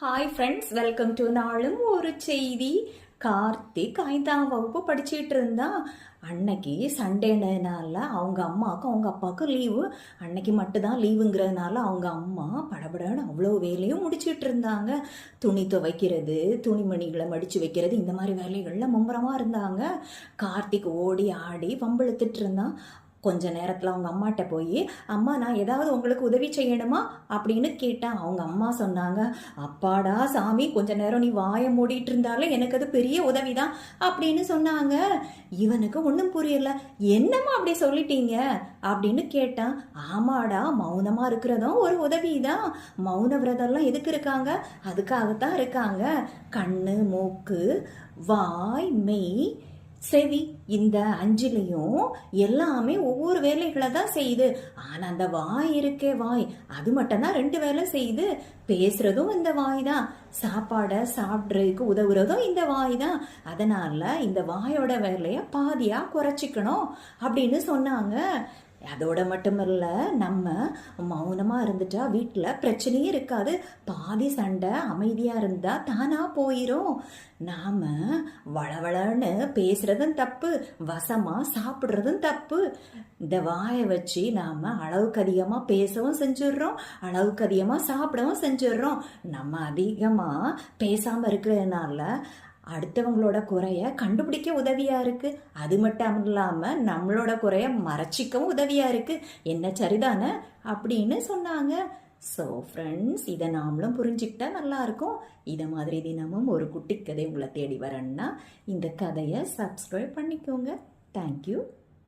Hi friends welcome to நாளும் ஒரு செய்தி கார்த்திக் ஐந்தாம் வகுப்பு படிச்சிட்டு இருந்தான் அன்னைக்கு சண்டேனால அவங்க அம்மாவுக்கும் அவங்க அப்பாவுக்கும் லீவு அன்னைக்கு மட்டும்தான் லீவுங்கிறதுனால அவங்க அம்மா படபடன்னு அவ்வளோ வேலையும் முடிச்சிட்டு இருந்தாங்க. துணி துவைக்கிறது துணிமணிகளை மடித்து வைக்கிறது இந்த மாதிரி வேலைகளில் மும்முரமாக இருந்தாங்க. கார்த்திக் ஓடி ஆடி பம்பெழுத்துட்டு இருந்தான். கொஞ்ச நேரத்தில் அவங்க அம்மாட்ட போய் அம்மா நான் ஏதாவது உங்களுக்கு உதவி செய்யணுமா? அப்படின்னு கேட்டேன் அவங்க அம்மா சொன்னாங்க அப்பாடா சாமி கொஞ்ச நேரம் நீ வாயை மூடிட்டு இருந்தாலே எனக்கு அது பெரிய உதவி தான் அப்படின்னு சொன்னாங்க. இவனுக்கு ஒன்றும் புரியல என்னம்மா அப்படி சொல்லிட்டீங்க? அப்படின்னு கேட்டான் ஆமாடா மௌனமாக இருக்கிறதும் ஒரு உதவி தான் மௌன விரதம்லாம் எதுக்கு இருக்காங்க? அதுக்காகத்தான் இருக்காங்க. கண்ணு மூக்கு வாய் மெய் செவி இந்த அஞ்சுலையும் எல்லாமே ஒவ்வொரு வேலைகளை தான் செய்யுது. ஆனா அந்த வாய் இருக்கே வாய். அது மட்டும்தான் ரெண்டு வேலை செய்யுது. பேசுறதும் இந்த வாய் தான். சாப்பாடை சாப்பிட்றதுக்கு உதவுறதும் இந்த வாய் தான். அதனால இந்த வாயோட வேலையை பாதியா குறைச்சிக்கணும் அப்படின்னு சொன்னாங்க. அதோட மட்டுமல்ல நம்ம மௌனமாக இருந்துட்டா வீட்டில் பிரச்சனையே இருக்காது. பாதி சண்டை அமைதியாக இருந்தால் தானாக போயிடும் நாம் வளவளன்னு பேசுகிறதும் தப்பு வசமாக சாப்பிட்றதும் தப்பு. இந்த வாயை வச்சு நாம் அளவுக்கு அதிகமாக பேசவும் செஞ்சிடுறோம் அளவுக்கு அதிகமாக சாப்பிடவும் செஞ்சிடுறோம். நம்ம அதிகமாக பேசாமல் இருக்கிறதுனால அடுத்தவங்களோட குறைய கண்டுபிடிக்க உதவியா இருக்கு. அது மட்டும் இல்லாமல் நம்மளோட குறைய மறைச்சிக்கவும் உதவியா இருக்கு. என்ன சரிதானே? அப்படின்னு சொன்னாங்க. ஸோ ஃப்ரெண்ட்ஸ் இதை நாமளும் புரிஞ்சுக்கிட்டா நல்லா இருக்கும். இதை மாதிரி தினமும் ஒரு குட்டி கதை உங்களை தேடி வரேன்னா இந்த கதையை சப்ஸ்கிரைப் பண்ணிக்கோங்க. தேங்க்யூ